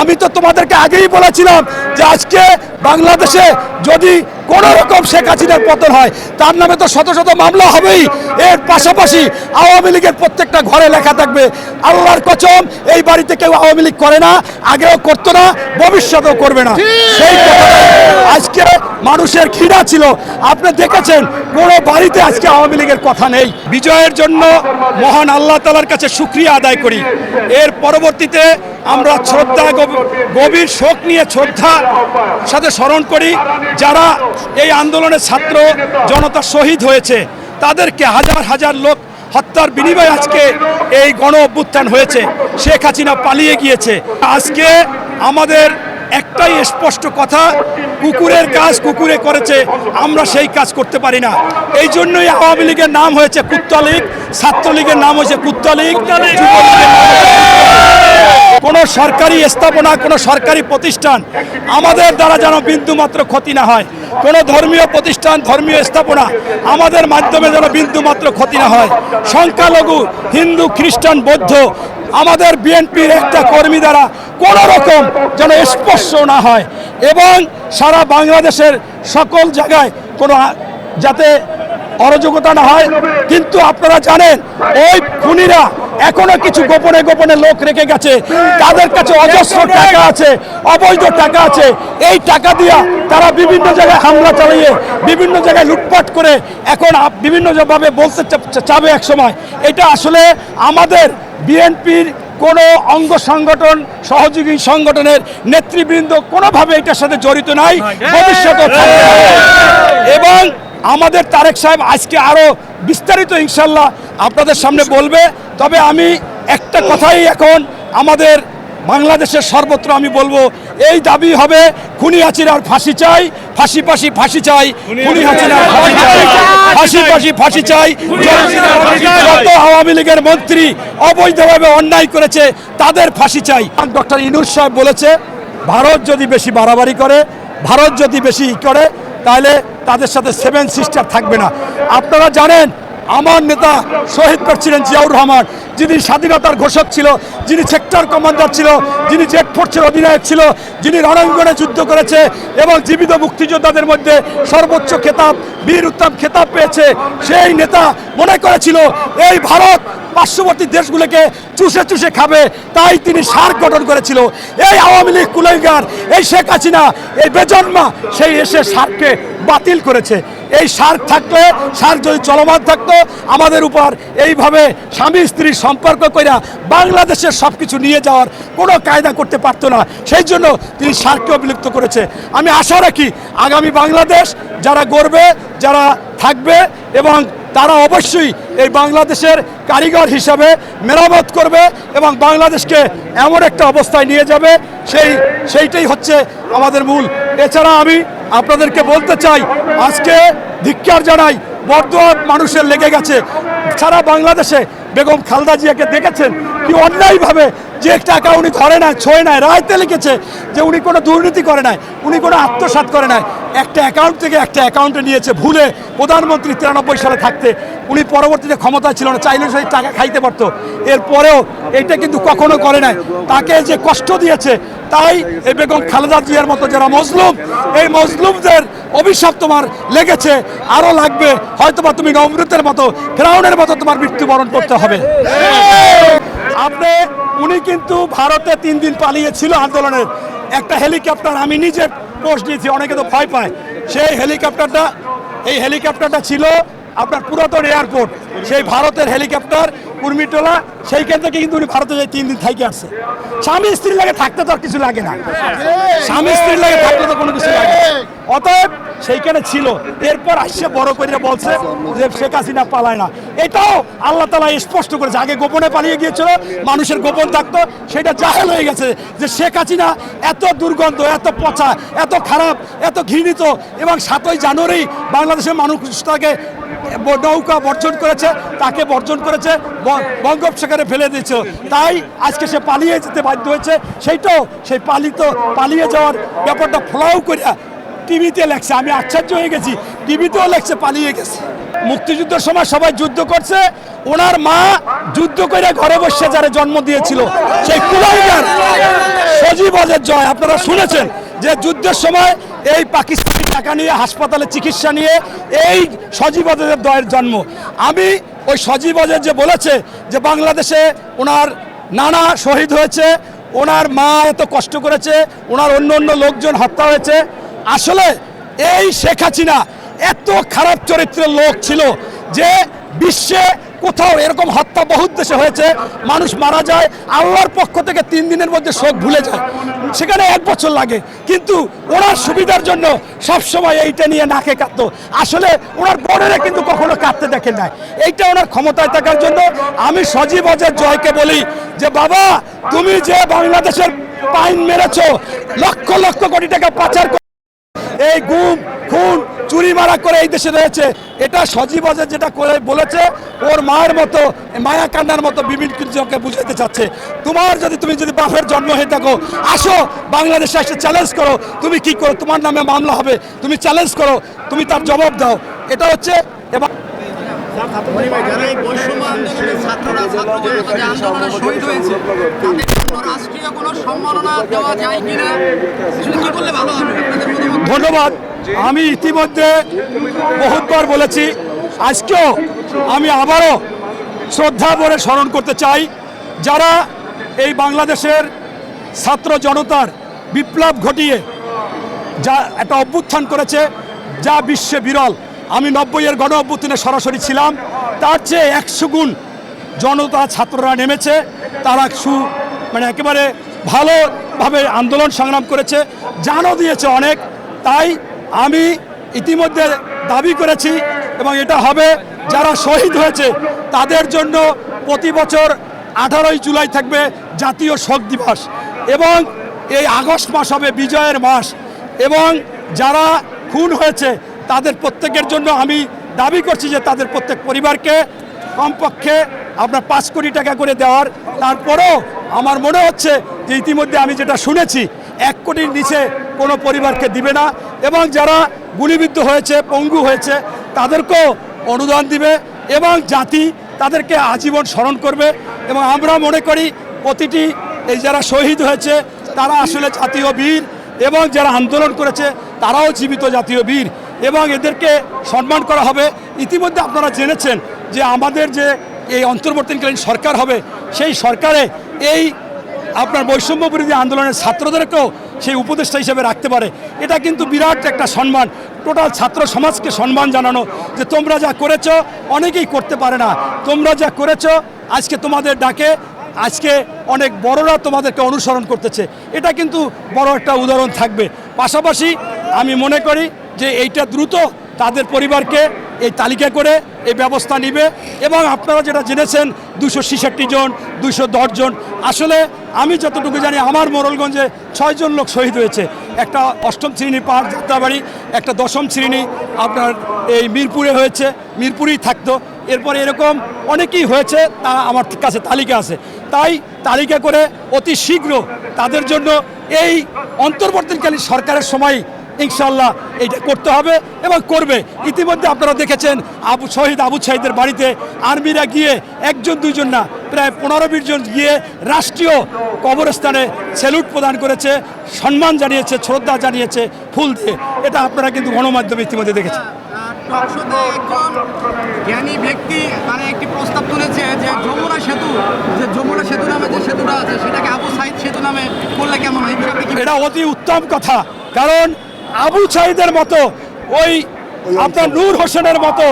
আমি তো তোমাদেরকে আগেই বলেছিলাম যে আজকে বাংলাদেশে যদি কোনো রকম শেখ হাসিনার পতন হয় তার নামে তো শত শত মামলা হবেই। এর পাশাপাশি আওয়ামী লীগের প্রত্যেকটা ঘরে লেখা থাকবে আল্লাহর কচম এই বাড়িতে কেউ আওয়ামী লীগ করে না আগেও করতো না ভবিষ্যতেও করবে না। সেই আজকে মানুষের ঘৃণা ছিল। আপনি দেখেছেন, কোনো বাড়িতে আজকে আওয়ামী লীগের কথা নেই। বিজয়ের জন্য মহান আল্লাহ তালার কাছে সুক্রিয়া আদায় করি। এর পরবর্তীতে আমরা শ্রদ্ধা গভীর শোক নিয়ে শ্রদ্ধা সাথে স্মরণ করি, যারা এই আন্দোলনের ছাত্র জনতা শহীদ হয়েছে, তাদেরকে হাজার হাজার লোক হত্যার বিনিময়ে আজকে এই গণ অভ্যুত্থান হয়েছে। শেখ হাসিনা পালিয়ে গিয়েছে। আজকে আমাদের একটাই স্পষ্ট কথা কুকুরের কাজ কুকুরে করেছে আমরা সেই কাজ করতে পারি না। এই জন্যই আওয়ামী লীগের নাম হয়েছে কুত্তলীগ ছাত্রলীগের নাম হয়েছে কুত্তলীগ কোনো সরকারি স্থাপনা কোনো সরকারি প্রতিষ্ঠান আমাদের দ্বারা যেন বিন্দুমাত্র ক্ষতি না হয়। কোনো ধর্মীয় প্রতিষ্ঠান ধর্মীয় স্থাপনা আমাদের মাধ্যমে যেন বিন্দুমাত্র ক্ষতি না হয়। সংখ্যালঘু হিন্দু খ্রিস্টান বৌদ্ধ আমাদের বিএনপির একটা কর্মী দ্বারা কোনো রকম যেন স্পর্শ না হয় এবং সারা বাংলাদেশের সকল জায়গায় কোনো যাতে অরাজকতা না হয়। কিন্তু আপনারা জানেন, ওই খুনিরা এখনও কিছু গোপনে গোপনে লোক রেখে গেছে। তাদের কাছে অজস্র টাকা আছে অবৈধ টাকা আছে। এই টাকা দিয়া তারা বিভিন্ন জায়গায় হামলা চালিয়ে বিভিন্ন জায়গায় লুটপাট করে এখন আপ- বিভিন্ন ভাবে বলতে চাবে এক সময় এটা আসলে আমাদের বিএনপির কোনো অঙ্গ সংগঠন সহযোগী সংগঠনের নেতৃবৃন্দ কোনোভাবে এটার সাথে জড়িত নাই। ভবিষ্যতে এবং আমাদের তারেক সাহেব আজকে আরও বিস্তারিত ইনশাল্লাহ আপনাদের সামনে বলবে তবে আমি একটা কথাই এখন আমাদের বাংলাদেশের সর্বত্র আমি বলব এই দাবি হবে খুনি হাসিনার ফাঁসি চাই ফাঁসি ফাঁসি ফাঁসি চাই খুনি হাসিনার ফাঁসি চাই ফাঁসি ফাঁসি ফাঁসি চাই যত আওয়ামী লীগের মন্ত্রী অবৈধভাবে অন্যায় করেছে তাদের ফাঁসি চাই। ডক্টর ইনুর সাহেব বলেছে ভারত যদি বেশি বাড়াবাড়ি করে ভারত যদি বেশি করে তাহলে তাদের সাথে সেভেন সিস্টার থাকবে না। আপনারা জানেন আমার নেতা শহীদ করছিলেন জিয়াউর রহমান, যিনি স্বাধীনতার ঘোষক ছিল, যিনি সেক্টর কমান্ডার ছিল, যিনি জেট ফোর্সের অধিনায়ক ছিল, যিনি রণাঙ্গনে যুদ্ধ করেছে এবং জীবিত মুক্তিযোদ্ধাদের মধ্যে সর্বোচ্চ খেতাব, বীর উত্তম খেতাব পেয়েছে। সেই নেতা মনে করেছিল, এই ভারত পার্শ্ববর্তী দেশগুলোকে চুষে চুষে খাবে, তাই তিনি সার গঠন করেছিল। এই আওয়ামী লীগ কুলাইগার এই শেখ হাসিনা, এই বেজন্মা, সেই এসে সারকে বাতিল করেছে। এই সার থাকলে সার যদি চলমান থাকতো, আমাদের উপর এইভাবে স্বামী স্ত্রীর সম্পর্ক কইরা বাংলাদেশের সব কিছু নিয়ে যাওয়ার কোনো কায়দা করতে পারতো না। সেই জন্য তিনি সারকেও বিলুপ্ত করেছে। আমি আশা রাখি আগামী বাংলাদেশ যারা গড়বে, যারা থাকবে এবং তারা অবশ্যই এই বাংলাদেশের কারিগর হিসাবে মেরামত করবে এবং বাংলাদেশকে এমন একটা অবস্থায় নিয়ে যাবে। সেই, সেইটাই হচ্ছে আমাদের মূল। এছাড়া আমি আপনাদেরকে বলতে চাই, আজকে ধিক্কার জানাই, বর্ধমান মানুষের লেগে গেছে। সারা বাংলাদেশে বেগম খালদা জিয়াকে দেখেছেন? কি অন্যায়ভাবে যে টাকা উনি ধরে নাই ছয় নাই রায়তে লিখেছে যে উনি কোনো দুর্নীতি করে নাই, উনি কোনো আত্মসাৎ করে নাই। একটা অ্যাকাউন্ট থেকে একটা অ্যাকাউন্টে নিয়েছে ভুলে প্রধানমন্ত্রী তিরানব্বই সালে থাকতে। উনি পরবর্তীতে ক্ষমতায় ছিল না, চাইলে সেই টাকা খাইতে পারতো। এরপরেও এটা কিন্তু কখনো করে নাই। তাকে যে কষ্ট দিয়েছে তাই এই বেগম খালেদা জিয়ার মতো যারা মজলুম, এই মজলুমদের অভিশাপ তোমার লেগেছে আরও লাগবে, হয়তোবা তুমি নমরুতের মতো, ফেরাউনের মতো তোমার মৃত্যুবরণ করতে হবে। আপনি, উনি কিন্তু ভারতে তিন দিন পালিয়েছিল আন্দোলনের একটা হেলিকপ্টার আমি নিজে পোস্ট দিয়েছি অনেকে তো ভয় পায়। সেই হেলিকপ্টারটা, এই হেলিকপ্টারটা ছিল আপনার পুরাতন এয়ারপোর্ট সেই ভারতের হেলিকপ্টার কুর্মিটোলা, সেইখান থেকে কিন্তু উনি ভারতে যাই তিন দিন থাইকে আসছে। স্বামী, স্ত্রীর লাগে থাকতে তো আর কিছু লাগে না। স্বামী, স্ত্রীর লাগে থাকতে তো কোনো কিছু লাগে অতএব সেইখানে ছিল। এরপর আসছে, বড় করে বলছে যে শেখ হাসিনা পালায় না। এটাও আল্লাহ তালা স্পষ্ট করেছে। আগে গোপনে পালিয়ে গিয়েছিল, মানুষের গোপন থাকতো। সেটা জাহেল হয়ে গেছে যে শেখ হাসিনা এত দুর্গন্ধ, এত পচা, এত খারাপ, এত ঘৃণিত এবং সাতই জানুয়ারি বাংলাদেশের মানুষ তাকে নৌকা বর্জন করেছে, তাকে বর্জন করেছে বঙ্গোপসাগরে ফেলে দিয়েছে তাই আজকে সে পালিয়ে যেতে বাধ্য হয়েছে। সেইটাও সেই পালিত, পালিয়ে যাওয়ার ব্যাপারটা ফ্লাও করিয়া টিভিতে লেখছে। আমি আশ্চর্য হয়ে গেছি। টিভিতেও লেখছে, পালিয়ে গেছে। মুক্তিযুদ্ধের সময় সবাই যুদ্ধ করছে। ওনার মা যুদ্ধ করে ঘরে বসে যারা জন্ম দিয়েছিল। সেই কুলাইগার, সজীব অজের জয়, আপনারা শুনেছেন। যে যুদ্ধের সময় এই পাকিস্তানি টাকা নিয়ে হাসপাতালে চিকিৎসা নিয়ে এই সজীব অজের দয়ের জন্ম। আমি ওই সজীব অজের যে বলেছে যে বাংলাদেশে ওনার নানা শহীদ হয়েছে, ওনার মা এত কষ্ট করেছে, ওনার অন্য অন্য লোকজন হত্যা হয়েছে। আসলে এই শেখ হাসিনা এত খারাপ চরিত্রের লোক ছিল যে বিশ্বে কোথাও এরকম হত্যা বহুত দেশে হয়েছে, মানুষ মারা যায়, আল্লাহর পক্ষ থেকে তিন দিনের মধ্যে শোক ভুলে যায়। সেখানে এক বছর লাগে, কিন্তু ওনার সুবিধার জন্য সবসময় এইটা নিয়ে নাকে কাঁদতো। আসলে ওনার বোনেরা কিন্তু কখনো কাঁদতে দেখেন নাই। এইটা ওনার ক্ষমতায় থাকার জন্য আমি সজীব অজয় জয়কে বলি যে, বাবা, তুমি যে বাংলাদেশের পাইন মেরেছ, লক্ষ লক্ষ কোটি টাকা পাচার এই গুম, খুন, চুরি মারা করে এই দেশে রয়েছে। এটা সজীব অজয় যেটা করে বলেছে, ওর মায়ের মতো, মায়া কান্নার মতো বিভিন্ন কৃষকে বুঝাতে চাচ্ছে। তোমার যদি, তুমি যদি বাপের জন্ম হয়ে থাকো, আসো, বাংলাদেশে এসে চ্যালেঞ্জ করো, তুমি কি করো? তোমার নামে মামলা হবে, তুমি চ্যালেঞ্জ করো, তুমি তার জবাব দাও। এটা হচ্ছে, এবার ধন্যবাদ। আমি ইতিমধ্যে বহুতবার বলেছি, আজকেও আমি আবারও শ্রদ্ধা ভরে স্মরণ করতে চাই, যারা এই বাংলাদেশের ছাত্র জনতার বিপ্লব ঘটিয়ে যা একটা অভ্যুত্থান করেছে, যা বিশ্বে বিরল। আমি নব্বইয়ের গণ অভ্যুত্থানে সরাসরি ছিলাম। তার চেয়ে একশো গুণ জনতা ছাত্ররা নেমেছে। তারা সু মানে একেবারে ভালোভাবে আন্দোলন সংগ্রাম করেছে। জানও দিয়েছে অনেক। তাই আমি ইতিমধ্যে দাবি করেছি এবং এটা হবে, যারা শহীদ হয়েছে তাদের জন্য প্রতি বছর আঠারোই জুলাই থাকবে জাতীয় শোক দিবস। এবং এই আগস্ট মাস হবে বিজয়ের মাস। এবং যারা খুন হয়েছে তাদের প্রত্যেকের জন্য আমি দাবি করছি যে তাদের প্রত্যেক পরিবারকে কমপক্ষে আপনার পাঁচ কোটি টাকা করে দেওয়ার। তারপরেও আমার মনে হচ্ছে যে ইতিমধ্যে আমি যেটা শুনেছি, এক কোটির নিচে কোনো পরিবারকে দিবে না এবং যারা গুলিবিদ্ধ হয়েছে, পঙ্গু হয়েছে, তাদেরকেও অনুদান দিবে এবং জাতি তাদেরকে আজীবন স্মরণ করবে এবং আমরা মনে করি প্রতিটি এই যারা শহীদ হয়েছে, তারা আসলে জাতীয় বীর এবং যারা আন্দোলন করেছে, তারাও জীবিত জাতীয় বীর। এবং এদেরকে সম্মান করা হবে। ইতিমধ্যে আপনারা জেনেছেন যে আমাদের যে এই অন্তর্বর্তীকালীন সরকার হবে, সেই সরকারে এই আপনার বৈষম্য বিরোধী আন্দোলনের ছাত্রদেরকেও সেই উপদেষ্টা হিসেবে রাখতে পারে। এটা কিন্তু বিরাট একটা সম্মান, টোটাল ছাত্র সমাজকে সম্মান জানানো যে তোমরা যা করেছ অনেকেই করতে পারে না। তোমরা যা করেছ আজকে তোমাদের ডাকে, আজকে অনেক বড়রা তোমাদেরকে অনুসরণ করতেছে। এটা কিন্তু বড় একটা উদাহরণ থাকবে। পাশাপাশি আমি মনে করি যে এইটা দ্রুত তাদের পরিবারকে এই তালিকা করে এই ব্যবস্থা নিবে এবং আপনারা যেটা জেনেছেন দুশো ছেষট্টি জন, দুশো দশ জন, আসলে আমি যতটুকু জানি আমার মোরলগঞ্জে ছয়জন লোক শহীদ হয়েছে। একটা অষ্টম শ্রেণি পাহাড় যাত্রাবাড়ি, একটা দশম শ্রেণি আপনার এই মিরপুরে হয়েছে, মিরপুরেই থাকতো। এরপরে এরকম অনেকেই হয়েছে তা আমার কাছে তালিকা আছে। তাই তালিকা করে অতি শীঘ্র তাদের জন্য এই অন্তর্বর্তীকালীন সরকারের সময় ইনশাল্লাহ এটা করতে হবে এবং করবে। ইতিমধ্যে আপনারা দেখেছেন আবু শহীদ আবু সাহিদের বাড়িতে আর্মিরা গিয়ে একজন দুইজন না প্রায় পনেরো বিশ জন গিয়ে রাষ্ট্রীয় কবরস্থানে স্যালুট প্রদান করেছে সম্মান জানিয়েছে শ্রদ্ধা জানিয়েছে ফুল দিয়ে। এটা আপনারা কিন্তু গণমাধ্যমে ইতিমধ্যে দেখেছেন। একজন জ্ঞানী ব্যক্তি তারা একটি প্রস্তাব তুলেছে যে যমুনা সেতু যে যমুনা সেতু নামে যে সেতুটা আছে সেটাকে আবু সাইদ সেতু নামে করলে কেমন হয়? এটা অতি উত্তম কথা কারণ আবু সাইদের মতো, ওই আপনার নূর হোসেনের মতো,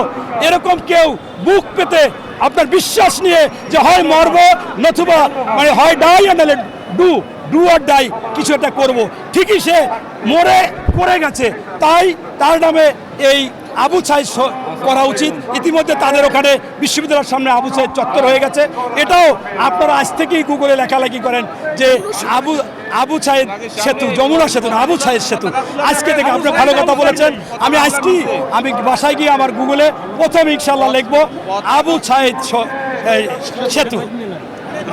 এরকম কেউ বুক পেতে আপনার বিশ্বাস নিয়ে যে হয় মরব নতুবা মানে হয় ডাই নাহলে ডু ডু আর ডাই কিছু একটা করব। ঠিকই সে মরে, পড়ে গেছে। তাই তার নামে এই আবু সাইদ করা উচিত। ইতিমধ্যে তাদের ওখানে বিশ্ববিদ্যালয়ের সামনে আবু সাইদ চত্বর হয়ে গেছে। এটাও আপনারা আজ থেকেই গুগলে লেখালেখি করেন যে আবু আবু ছায়ের সেতু যমুনা সেতু না, আবু ছায়ের সেতু। আজকে থেকে আপনি ভালো কথা বলেছেন। আমি আজকেই আমি বাসায় গিয়ে আমার গুগলে প্রথম ইনশাল্লাহ লিখব, আবু ছায়ের সেতু।